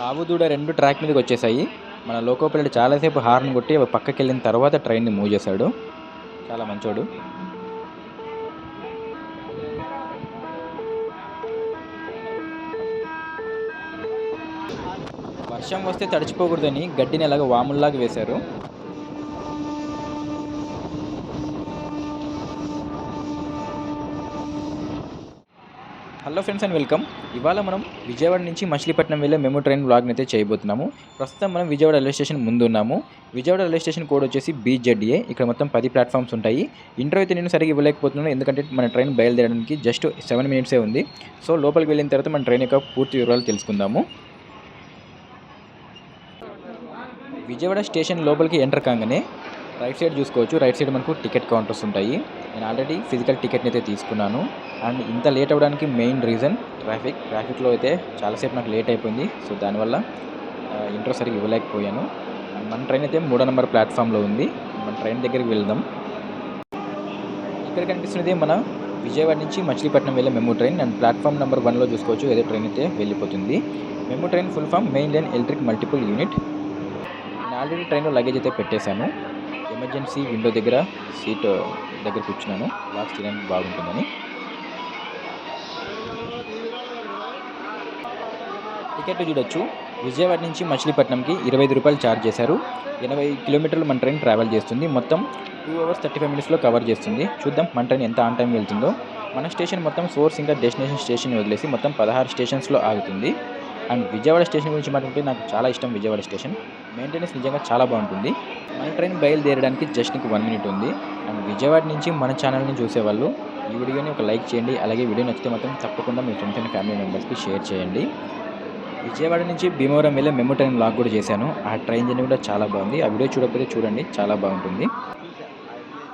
ఆవు దూడ రెండు ట్రాక్ మీదకి వచ్చేసాయి. మన లోకో పిల్లడు చాలాసేపు హార్న్ కొట్టి అవి పక్కకి వెళ్ళిన తర్వాత ట్రైన్ని మూవ్ చేశాడు. చాలా మంచోడు. వర్షం వస్తే తడిచిపోకూడదని గడ్డిని ఎలాగ వాముల్లాగా వేశారు. హలో ఫ్రెండ్స్ అండ్ వెల్కమ్ ఇవాళ మనం విజయవాడ నుంచి మచిలీపట్నం వెళ్ళే మెమో ట్రైన్ బ్లాగ్ని అయితే చేయబోతున్నాము. ప్రస్తుతం మనం విజయవాడ రైల్వే స్టేషన్ ముందు ఉన్నాము. విజయవాడ రైల్వే స్టేషన్ కోడ్ వచ్చేసి బీజెడ్ఏ ఇక్కడ మొత్తం పది ప్లాట్ఫామ్స్ ఉంటాయి. ఇంటర్ అయితే నేను సరిగ్గా ఇవ్వలేకపోతున్నాను ఎందుకంటే మన ట్రైన్ బయలుదేరడానికి జస్ట్ సెవెన్ మినిట్సే ఉంది. సో లోపలికి వెళ్ళిన తర్వాత మన ట్రైన్ యొక్క పూర్తి వివరాలు తెలుసుకుందాము. విజయవాడ స్టేషన్ లోపలికి ఎంటర్ కాగానే రైట్ సైడ్ చూసుకోవచ్చు. రైట్ సైడ్ మనకు టికెట్ కౌంటర్స్ ఉంటాయి. నేను ఆల్రెడీ ఫిజికల్ టికెట్ని అయితే తీసుకున్నాను. అండ్ ఇంత లేట్ అవ్వడానికి మెయిన్ రీజన్ ట్రాఫిక్ ట్రాఫిక్లో అయితే చాలాసేపు నాకు లేట్ అయిపోయింది. సో దానివల్ల ఇంట్రో సరిగ్గా ఇవ్వలేకపోయాను. అండ్ మన ట్రైన్ అయితే మూడో నెంబర్ ప్లాట్ఫామ్లో ఉంది. మన ట్రైన్ దగ్గరికి వెళ్దాం. ఇక్కడ కనిపిస్తున్నది మన విజయవాడ నుంచి మచిలీపట్నం వెళ్ళే MEMU train and platform number వన్లో చూసుకోవచ్చు ఏదో ట్రైన్ అయితే వెళ్ళిపోతుంది. MEMU train full form main line electric multiple unit నేను ఆల్రెడీ ట్రైన్లో లగేజ్ అయితే పెట్టేశాను. ఎమర్జెన్సీ విండో దగ్గర సీట్ దగ్గర కూర్చున్నాను లాస్ట్ తీయడానికి బాగుంటుందని. టికెట్ చూడొచ్చు. విజయవాడ నుంచి మచిలీపట్నంకి ఇరవై ఐదు రూపాయలు ఛార్జ్ చేశారు. ఎనభై కిలోమీటర్లు మన ట్రైన్ ట్రావెల్ చేస్తుంది. మొత్తం టూ అవర్స్ థర్టీ ఫైవ్ మినిట్స్లో కవర్ చేస్తుంది. చూద్దాం మన ట్రైన్ ఎంత ఆన్ టైం వెళ్తుందో. మన స్టేషన్ మొత్తం సోర్స్ ఇంకా డెస్టినేషన్ స్టేషన్ వదిలేసి మొత్తం పదహారు స్టేషన్స్లో ఆగుతుంది. అండ్ విజయవాడ స్టేషన్ గురించి మాట్లాడితే నాకు చాలా ఇష్టం విజయవాడ స్టేషన్. మెయింటెనెన్స్ నిజంగా చాలా బాగుంటుంది. మన ట్రైన్ బయలుదేరడానికి జస్ట్ నీకు వన్ మినిట్ ఉంది. అండ్ విజయవాడ నుంచి మన ఛానల్ని చూసేవాళ్ళు ఈ వీడియోని ఒక లైక్ చేయండి. అలాగే వీడియో నచ్చితే మాత్రం తప్పకుండా మీ ఫ్రెండ్స్ అండ్ ఫ్యామిలీ మెంబర్స్కి షేర్ చేయండి. విజయవాడ నుంచి భీమవరం వెళ్ళే మెమో ట్రైన్ లాగ్ కూడా చేశాను. ఆ ట్రైన్ జర్నీ కూడా చాలా బాగుంది. ఆ వీడియో చూడకపోతే చూడండి చాలా బాగుంటుంది.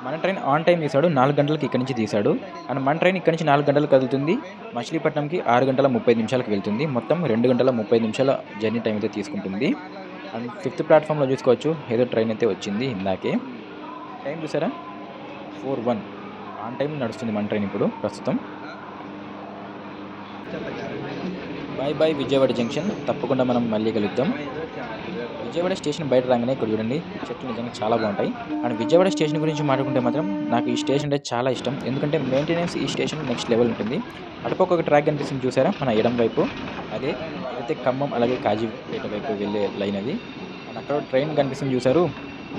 మన ట్రైన్ ఆన్ టైం తీసాడు నాలుగు గంటలకు ఇక్కడి నుంచి తీశాడు. అండ్ మన ట్రైన్ ఇక్కడి నుంచి నాలుగు గంటలకు కదులుతుంది మచిలీపట్నంకి ఆరు గంటల ముప్పై నిమిషాలకు వెళ్తుంది. మొత్తం రెండు గంటల ముప్పై నిమిషాల జర్నీ టైం అయితే తీసుకుంటుంది. అండ్ ఫిఫ్త్ ప్లాట్ఫామ్లో చూసుకోవచ్చు. ఏదో ట్రైన్ అయితే వచ్చింది ఇందాకే. టైం చూసారా? Four one. ఆన్ టైం నడుస్తుంది మన ట్రైన్ ఇప్పుడు ప్రస్తుతం. Bye bye Vijayawada junction. తప్పకుండా మనం మళ్ళీ కలుద్దాం. విజయవాడ స్టేషన్ బయట రాగానే ఇక్కడ చూడండి చెట్లు నిజంగా చాలా బాగుంటాయి. అండ్ విజయవాడ స్టేషన్ గురించి మాట్లాడుకుంటే మాత్రం నాకు ఈ స్టేషన్ అంటే చాలా ఇష్టం. ఎందుకంటే మెయింటెనెన్స్ ఈ స్టేషన్ నెక్స్ట్ లెవెల్ ఉంటుంది. అటుపక్క ఒక ట్రాక్ కనిపిస్తుంది చూసారా? మన ఎడం వైపు. అదే అయితే ఖమ్మం అలాగే కాజీపేట వైపు వెళ్ళే లైన్ అది. అండ్ అక్కడ ట్రైన్ కనిపిస్తుంది చూసారు?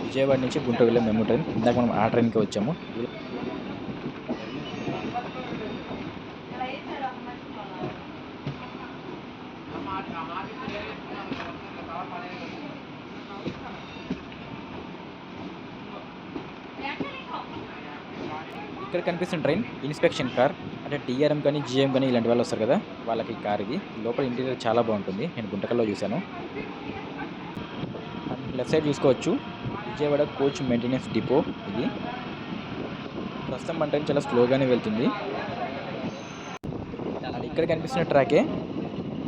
విజయవాడ నుంచి గుంటూరు వెళ్ళే మెమో ట్రైన్ ఇందాక మనం ఆ ట్రైన్కి వచ్చాము. ఇక్కడ కనిపిస్తున్న ట్రైన్ ఇన్స్పెక్షన్ కార్ అంటే టీఆర్ఎం కానీ జిఎం కానీ ఇలాంటి వాళ్ళు వస్తారు కదా వాళ్ళకి కార్ ఇది లోపల ఇంటీరియర్ చాలా బాగుంటుంది. నేను గుంటకల్లో చూశాను. లెఫ్ట్ సైడ్ చూసుకోవచ్చు. విజయవాడ కోచ్ మెయింటెనెన్స్ డిపో ఇది. ప్రస్తుతం మన ట్రైన్ చాలా స్లోగానే వెళ్తుంది. ఇక్కడ కనిపిస్తున్న trachea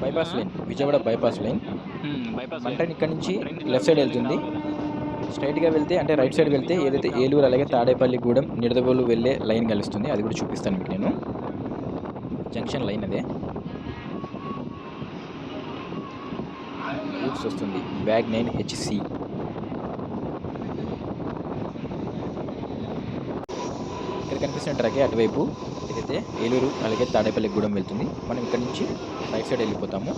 bypass line Vijayawada bypass line. మన ట్రైన్ ఇక్కడ నుంచి లెఫ్ట్ సైడ్ వెళ్తుంది. స్ట్రైట్గా వెళ్తే అంటే రైట్ సైడ్ వెళ్తే ఏదైతే ఏలూరు అలాగే తాడేపల్లి గూడెం నిడదవోలు వెళ్ళే లైన్ కలుస్తుంది. అది కూడా చూపిస్తాను మీకు నేను. జంక్షన్ లైన్ అదే. రూట్స్ వస్తుంది. బ్యాగ్ నైన్ హెచ్సి ఇక్కడ కనిపిస్తున్న ట్రాకే అటువైపు ఏదైతే ఏలూరు అలాగే తాడేపల్లి గూడెం వెళ్తుంది. మనం ఇక్కడ నుంచి రైట్ సైడ్ వెళ్ళిపోతాము.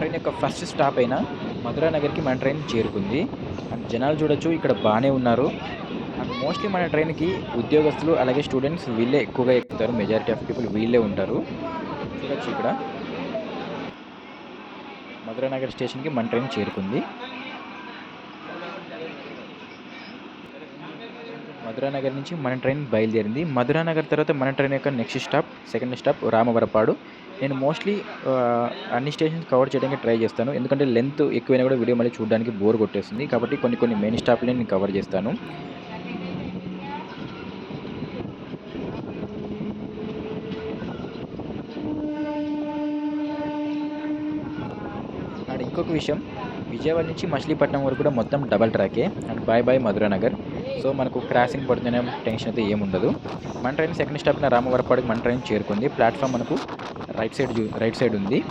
ట్రైన్ యొక్క ఫస్ట్ స్టాప్ అయిన మధురా నగర్కి మన ట్రైన్ చేరుకుంది. అండ్ జనాలు చూడొచ్చు ఇక్కడ బాగానే ఉన్నారు. అండ్ మోస్ట్లీ మన ట్రైన్కి ఉద్యోగస్తులు అలాగే స్టూడెంట్స్ వీళ్ళే ఎక్కువగా ఎక్కుతారు. మెజారిటీ ఆఫ్ పీపుల్ వీళ్ళే ఉంటారు. చూడొచ్చు ఇక్కడ. మధురా నగర్ స్టేషన్కి మన ట్రైన్ చేరుకుంది. మధురానగర్ నుంచి మన ట్రైన్ బయలుదేరింది. మధురానగర్ తర్వాత మన ట్రైన్ యొక్క next stop second stop Ramavarappadu. నేను మోస్ట్లీ అన్ని స్టేషన్స్ కవర్ చేయడానికి ట్రై చేస్తాను. ఎందుకంటే లెంత్ ఎక్కువైనా కూడా వీడియో మళ్ళీ చూడడానికి బోర్ కొట్టేస్తుంది. కాబట్టి కొన్ని కొన్ని మెయిన్ స్టాప్లని నేను కవర్ చేస్తాను. అండ్ ఇంకొక విషయం విజయవాడ నుంచి మచిలీపట్నం వరకు కూడా మొత్తం double trachea. And bye bye Madhuranagar. So మనకు క్రాసింగ్ పడుతున్న టెన్షన్ అయితే ఏముండదు. మన ట్రైన్ సెకండ్ స్టాప్ రామవరపాడుకి మన ట్రైన్ చేరుకుంది. ప్లాట్ఫామ్ మనకు రైట్ సైడ్ చూ- రైట్ సైడ్ ఉంది.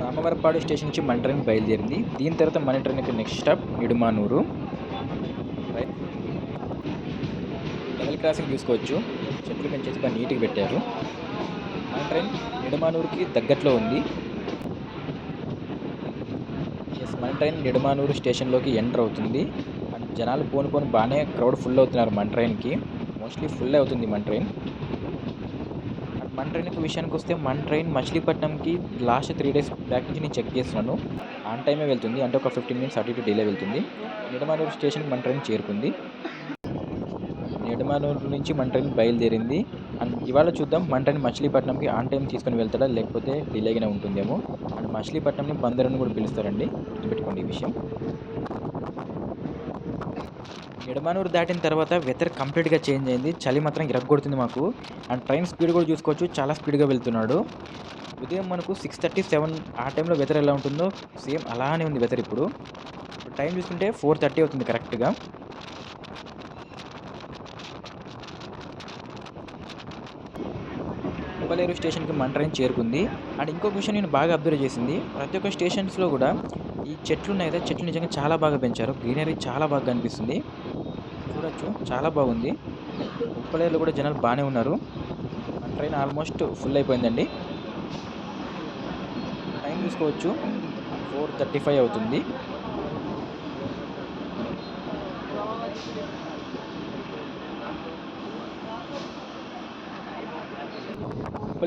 రామవరపాడు స్టేషన్ నుంచి మన ట్రైన్ బయలుదేరింది. దీని తర్వాత మన train next stop Idumanuru. Right level crossing చూసుకోవచ్చు చెట్లు పెంచేసి బాగా నీట్గా పెట్టారు. మన ట్రైన్ నిడుమానూరుకి దగ్గరలో ఉంది. ఎస్ మన ట్రైన్ నిడుమానూరు స్టేషన్లోకి ఎంటర్ అవుతుంది. జనాలు పోను పోను బాగానే క్రౌడ్ ఫుల్ అవుతున్నారు మన ట్రైన్కి మోస్ట్లీ ఫుల్ అవుతుంది మన ట్రైన్ మన ట్రైన్ విషయానికి వస్తే మన ట్రైన్ మచిలీపట్నంకి లాస్ట్ త్రీ డేస్ బ్యాక్ నుంచి నేను చెక్ చేస్తున్నాను. ఆన్ టైమే వెళ్తుంది. అంటే ఒక ఫిఫ్టీన్ మినిట్స్ అటు ఇటు డిలే వెళ్తుంది. నిడమానూరు స్టేషన్కి మన ట్రైన్ చేరుకుంది. నిడమానూరు నుంచి మన ట్రైన్ బయలుదేరింది. అండ్ ఇవాళ చూద్దాం మన ట్రైన్ మచిలీపట్నంకి ఆన్ టైం తీసుకొని వెళ్తాడా లేకపోతే డిలేగానే ఉంటుందేమో. అండ్ మచిలీపట్నంని బందరని కూడా పిలుస్తారండి. గుర్తుపెట్టుకోండి ఈ విషయం. ఎడమనూరు దాటిన తర్వాత వెదర్ కంప్లీట్గా చేంజ్ అయింది. చలి మాత్రం ఇరగొడుతుంది మాకు. అండ్ ట్రైన్ స్పీడ్ కూడా చూసుకోవచ్చు. చాలా స్పీడ్గా వెళ్తున్నాడు. ఉదయం మనకు సిక్స్ థర్టీ సెవెన్ ఆ టైంలో వెదర్ ఎలా ఉంటుందో సేమ్ అలానే ఉంది వెదర్ ఇప్పుడు. ఇప్పుడు టైం చూసుకుంటే ఫోర్ థర్టీ అవుతుంది కరెక్ట్గా ఉప్పలేరు స్టేషన్కి మన ట్రైన్ చేరుకుంది. అండ్ ఇంకొక విషయం నేను బాగా అబ్జర్వ్ చేసింది. ప్రతి ఒక్క స్టేషన్స్లో కూడా ఈ చెట్లు ఉన్నాయి కదా చెట్లు నిజంగా చాలా బాగా పెంచారు. గ్రీనరీ చాలా బాగా కనిపిస్తుంది. చూడొచ్చు. చాలా బాగుంది. ఉప్పలేరులో కూడా జనాలు బాగానే ఉన్నారు. మన ట్రైన్ ఆల్మోస్ట్ ఫుల్ అయిపోయిందండి. టైం చూసుకోవచ్చు. ఫోర్ థర్టీ ఫైవ్ అవుతుంది.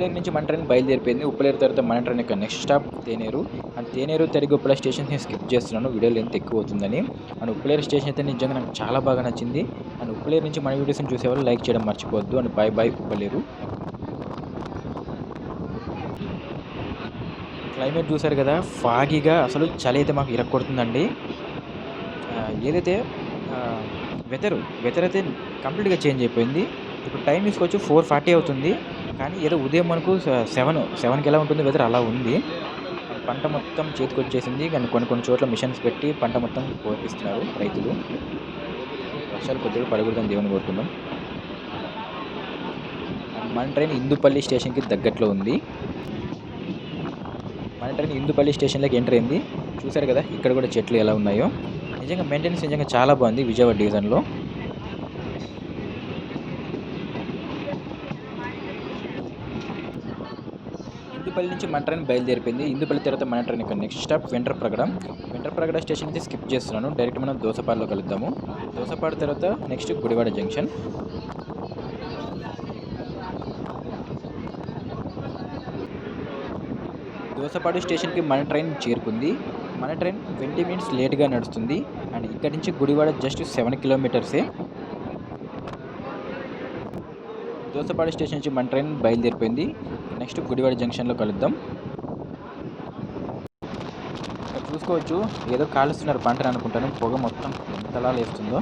ఉప్పలేరు నుంచి మన ట్రైన్ బయలుదేరిపోయింది. ఉప్పలేరు తర్వాత మన ట్రైన్ యొక్క next stop Teneru. And Teneru తిరిగి ఉప్పల స్టేషన్ నేను స్కిప్ చేస్తున్నాను. వీడియో లెంత్ ఎక్కువ అవుతుందని. అండ్ ఉప్పలేరు స్టేషన్ అయితే నిజంగా నాకు చాలా బాగా నచ్చింది. అండ్ ఉప్పలేరు నుంచి మన వీడియోస్ని చూసేవాళ్ళు లైక్ చేయడం మర్చిపోవద్దు. And bye bye Uppaleru climate చూసారు కదా ఫాగీగా అసలు చలి అయితే మాకు ఇరక్కొడుతుందండి. ఏదైతే వెదర్ వెదర్ అయితే కంప్లీట్గా చేంజ్ అయిపోయింది. ఇప్పుడు టైం తీసుకోవచ్చు ఫోర్ ఫార్టీ అవుతుంది. కానీ ఏదో ఉదయం మనకు సెవెన్ సెవెన్కి ఎలా ఉంటుంది వెదర్ అలా ఉంది. పంట మొత్తం చేతికి వచ్చేసింది. కానీ కొన్ని కొన్ని చోట్ల మిషన్స్ పెట్టి పంట మొత్తం కోపిస్తున్నారు రైతులు. వర్షాలు కొద్దిగా పడకూడదని దేవుని కోరుకుందాం. మన ట్రైన్ ఇందుపల్లి స్టేషన్కి దగ్గరలో ఉంది. మన ట్రైన్ ఇందుపల్లి స్టేషన్లోకి ఎంటర్ అయింది. చూసారు కదా ఇక్కడ కూడా చెట్లు ఎలా ఉన్నాయో. నిజంగా మెయింటెనెన్స్ నిజంగా చాలా బాగుంది విజయవాడ డివిజన్లో. ఇందుపల్లి నుంచి మన ట్రైన్ బయలుదేరిపోయింది. ఇందుపల్లి తర్వాత మన ట్రైన్ యొక్క next stop Ventrapragada Ventrapragada station అయితే స్కిప్ చేస్తున్నాను. డైరెక్ట్ మనం దోసపాడులో కలుద్దాము. దోసపాడు తర్వాత నెక్స్ట్ గుడివాడ జంక్షన్ దోసపాడు స్టేషన్కి మన ట్రైన్ చేరుకుంది. మన ట్రైన్ ట్వంటీ మినిట్స్ లేట్గా నడుస్తుంది. అండ్ ఇక్కడి నుంచి గుడివాడ జస్ట్ సెవెన్ కిలోమీటర్సే దోసపాడు స్టేషన్ నుంచి మన ట్రైన్ బయలుదేరిపోయింది. నెక్స్ట్ గుడివాడ జంక్షన్లో కలుద్దాం. చూసుకోవచ్చు ఏదో కాలుస్తున్నారు పంటని అనుకుంటాను. పొగ మొత్తం ఎంతలా లేస్తుందో.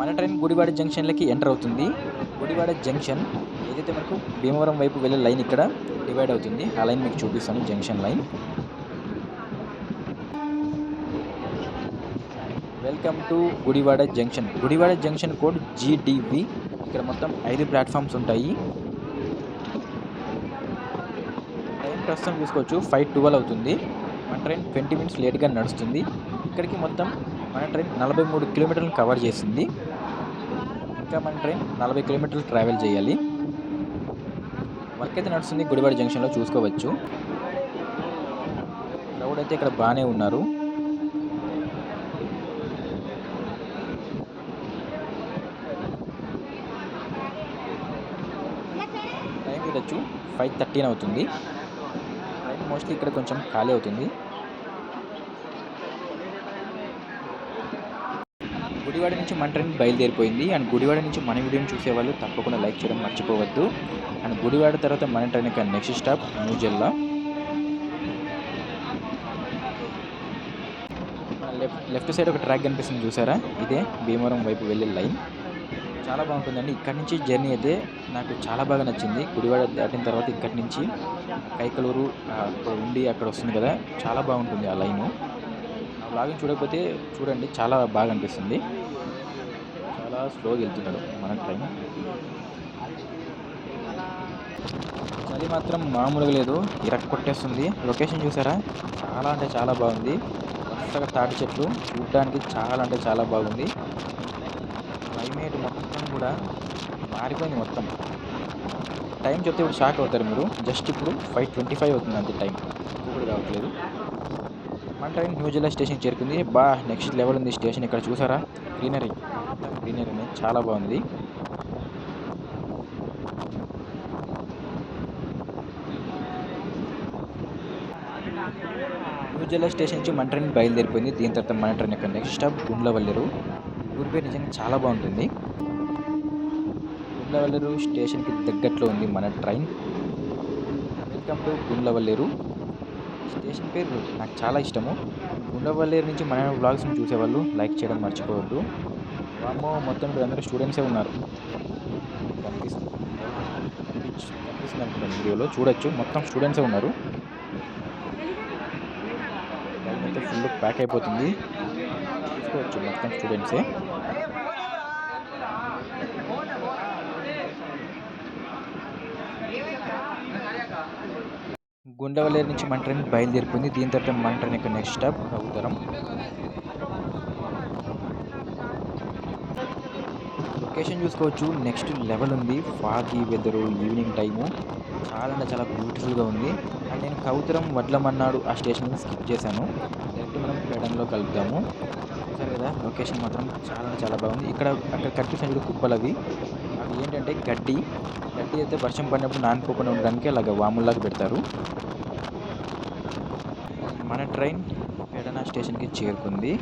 మన ట్రైన్ గుడివాడ జంక్షన్లకి ఎంటర్ అవుతుంది. గుడివాడ జంక్షన్ ఏదైతే మనకు భీమవరం వైపు వెళ్ళే లైన్ ఇక్కడ డివైడ్ అవుతుంది. ఆ లైన్ మీకు చూపిస్తాను junction line. Welcome to Gudivada junction. Gudivada junction code G D V ఇక్కడ మొత్తం ఐదు ప్లాట్ఫామ్స్ ఉంటాయి. ట్రైన్ ప్రస్తుతం చూసుకోవచ్చు. ఫైవ్ ట్వెల్వ్ అవుతుంది. మన ట్రైన్ ట్వంటీ మినిట్స్ లేట్గా నడుస్తుంది. ఇక్కడికి మొత్తం మన ట్రైన్ నలభై మూడు కిలోమీటర్లను కవర్ చేసింది. ఇంకా మన ట్రైన్ నలభై కిలోమీటర్లు ట్రావెల్ చేయాలి. వర్క్ అయితే నడుస్తుంది గుడివాడ జంక్షన్లో చూసుకోవచ్చు. క్రౌడ్ అయితే ఇక్కడ బాగానే ఉన్నారు టైం చూడొచ్చు ఫైవ్ థర్టీన్ అవుతుంది. టైం మోస్ట్లీ ఇక్కడ కొంచెం ఖాళీ అవుతుంది. గుడివాడ నుంచి మన ట్రైన్ బయలుదేరిపోయింది. అండ్ గుడివాడ నుంచి మన వీడియోని చూసేవాళ్ళు తప్పకుండా లైక్ చేయడం మర్చిపోవద్దు. అండ్ గుడివాడ తర్వాత మన ట్రైన్ యొక్క నెక్స్ట్ స్టాప్ న్యూజెల్లా. మన లెఫ్ట్ లెఫ్ట్ సైడ్ ఒక ట్రాక్ కనిపిస్తుంది చూసారా? ఇదే భీమవరం వైపు వెళ్ళే లైన్. చాలా బాగుంటుందండి. ఇక్కడ నుంచి జర్నీ అయితే నాకు చాలా బాగా నచ్చింది. గుడివాడ దాటిన తర్వాత ఇక్కడి నుంచి కైకలూరు అక్కడ ఉండి అక్కడ వస్తుంది కదా. చాలా బాగుంటుంది ఆ లైను. ఆ లాగింగ్ చూడకపోతే చూడండి చాలా బాగా అనిపిస్తుంది. చాలా స్లోగా వెళ్తున్నాడు మన ట్రైన్ చలి మాత్రం మామూలుగా లేదు. ఇరక్ కొట్టేస్తుంది. లొకేషన్ చూసారా? చాలా అంటే చాలా బాగుంది. వరుసగా తాటి చెట్లు. చూడడానికి చాలా అంటే చాలా బాగుంది. కూడా మారిపోయింది మొత్తం. టైం చెప్తే ఇప్పుడు షాక్ అవుతారు మీరు. జస్ట్ ఇప్పుడు ఫైవ్ ట్వంటీ ఫైవ్ అవుతుంది అంతే టైం ఇప్పుడు కావట్లేదు మన ట్రైన్ న్యూజిలా స్టేషన్ చేరుకుంది. బా నెక్స్ట్ లెవెల్ ఉంది స్టేషన్ ఇక్కడ చూసారా? గ్రీనరీ గ్రీనరీ అనేది చాలా బాగుంది. న్యూజిలా స్టేషన్ నుంచి మన ట్రైన్ బయలుదేరిపోయింది. దీని తర్వాత మన ట్రైన్ ఇక్కడ నెక్స్ట్ స్టాప్ గుండ్లవల్లేరు. ఊరి పేరు నిజంగా చాలా బాగుంటుంది. గుండ్లవల్లేరు స్టేషన్కి దగ్గరలో ఉంది మన train. Welcome to Gundlavalleru. Station పేరు నాకు చాలా ఇష్టము. గుండ్లవల్లేరు నుంచి మన వ్లాగ్స్ని చూసేవాళ్ళు లైక్ చేయడం మర్చిపోవద్దు. వామో మొత్తం ఇప్పుడు అందరూ స్టూడెంట్సే ఉన్నారు. కనిపిస్తుంది కనిపిస్తుంది అనుకుంటాను వీడియోలో. చూడొచ్చు మొత్తం స్టూడెంట్సే ఉన్నారు. అయితే ఫుల్ ప్యాక్ అయిపోతుంది. చూసుకోవచ్చు మొత్తం స్టూడెంట్సే. గుండవల్లేరు నుంచి మన ట్రైన్ బయలుదేరిపోయింది. దీని తర్వాత మన ట్రైన్ యొక్క నెక్స్ట్ స్టాప్ కౌతరం లొకేషన్ చూసుకోవచ్చు. నెక్స్ట్ లెవెల్ ఉంది. ఫాగీ వెదరు ఈవినింగ్ టైము చాలా అంటే చాలా బ్యూటిఫుల్గా ఉంది. అండ్ నేను కౌతరం వడ్లమన్నాడు ఆ స్టేషన్ స్కిప్ చేశాను. డైరెక్ట్ మనం పెడంలో కలుపుతాము చూసారు కదా? లొకేషన్ మాత్రం చాలా చాలా బాగుంది. ఇక్కడ అక్కడ కనిపిస్తున్న కుప్పలవి. అది ఏంటంటే గడ్డి. గడ్డి అయితే వర్షం పడినప్పుడు నానిపోకుండా ఉండడానికి అలాగ వాముల్లాగా పెడతారు. మన ట్రైన్ పెడన స్టేషన్కి చేరుకుంది.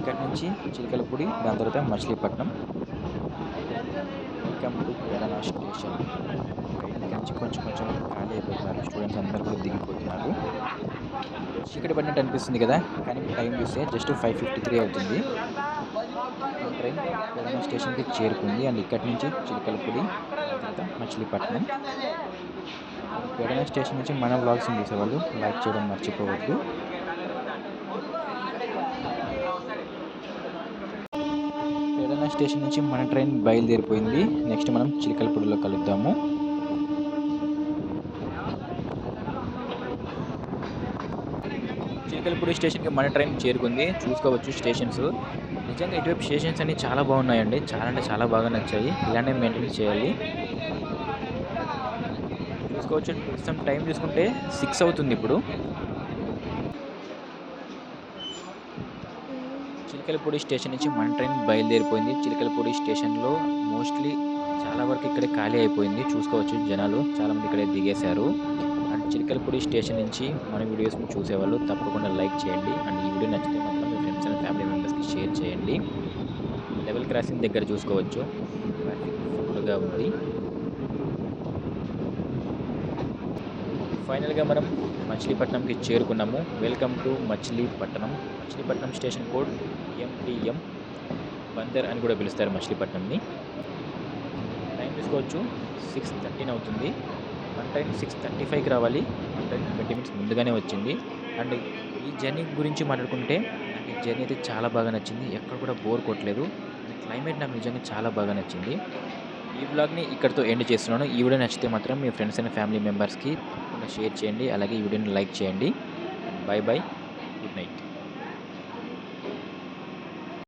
ఇక్కడి నుంచి చిలకలపూడి దాని తర్వాత Machilipatnam. Welcome to Pedana station. నుంచి కొంచెం కొంచెం ఖాళీ అయిపోతున్నారు. స్టూడెంట్స్ అందరూ కూడా దిగిపోతున్నారు. చీకటి పడినట్టు అనిపిస్తుంది కదా? కానీ టైం చూస్తే జస్ట్ ఫైవ్ ఫిఫ్టీ త్రీ అవుతుంది. ట్రైన్ పెడన స్టేషన్కి చేరుకుంది. అండ్ ఇక్కడి నుంచి చిలకలపూడి మచిలీపట్నం. పెడన స్టేషన్ నుంచి మన వ్లాగ్స్ని చూసేవాళ్ళు? లైక్ చేయడం మర్చిపోవద్దు. పెడన స్టేషన్ నుంచి మన ట్రైన్ బయలుదేరిపోయింది. నెక్స్ట్ మనం చిలకలపూడిలో కలుద్దాము. చిలకలపూడి స్టేషన్కి మన ట్రైన్ చేరుకుంది. చూసుకోవచ్చు స్టేషన్స్. నిజంగా ఇటువైపు స్టేషన్స్ అన్ని చాలా బాగున్నాయండి. చాలా అంటే చాలా బాగా నచ్చాయి. ఇలానే మెయింటైన్ చేయాలి. చూసుకోవచ్చు ప్రస్తుతం టైం చూసుకుంటే సిక్స్ అవుతుంది ఇప్పుడు. చిలకలపూడి స్టేషన్ నుంచి మన ట్రైన్ బయలుదేరిపోయింది. చిలకలపూడి స్టేషన్లో మోస్ట్లీ చాలా వరకు ఇక్కడే ఖాళీ అయిపోయింది. చూసుకోవచ్చు జనాలు. చాలామంది ఇక్కడే దిగేశారు. అండ్ చిలకలపూడి స్టేషన్ నుంచి మన వీడియోస్ చూసేవాళ్ళు తప్పకుండా లైక్ చేయండి. అండ్ ఈ వీడియో నచ్చితే ఫ్రెండ్స్ అండ్ ఫ్యామిలీ మెంబర్స్కి షేర్ చేయండి. లెవెల్ క్రాసింగ్ దగ్గర చూసుకోవచ్చు. ట్రాఫిక్ ఫుల్గా ఉంది. ఫైనల్గా మనం మచిలీపట్నంకి చేరుకున్నాము. Welcome to Machilipatnam. Machilipatnam station code M T M Bandar అని కూడా పిలుస్తారు మచిలీపట్నంని. టైం చూసుకోవచ్చు. సిక్స్ థర్టీన్ అవుతుంది. వన్ టైం సిక్స్ థర్టీ ఫైవ్కి రావాలి. వన్ టైం ట్వంటీ మినిట్స్ ముందుగానే వచ్చింది. అండ్ ఈ జర్నీ గురించి మాట్లాడుకుంటే జర్నీ అయితే చాలా బాగా నచ్చింది. ఎక్కడ కూడా బోర్ కొట్టలేదు. క్లైమేట్ నాకు నిజంగా చాలా బాగా నచ్చింది. ఈ బ్లాగ్ని ఇక్కడతో ఎండ్ చేస్తున్నాను. ఈ వీడియో నచ్చితే మాత్రం మీ ఫ్రెండ్స్ అండ్ ఫ్యామిలీ మెంబర్స్కి తప్పకుండా షేర్ చేయండి. అలాగే ఈ వీడియోని లైక్ చేయండి. Bye bye good night.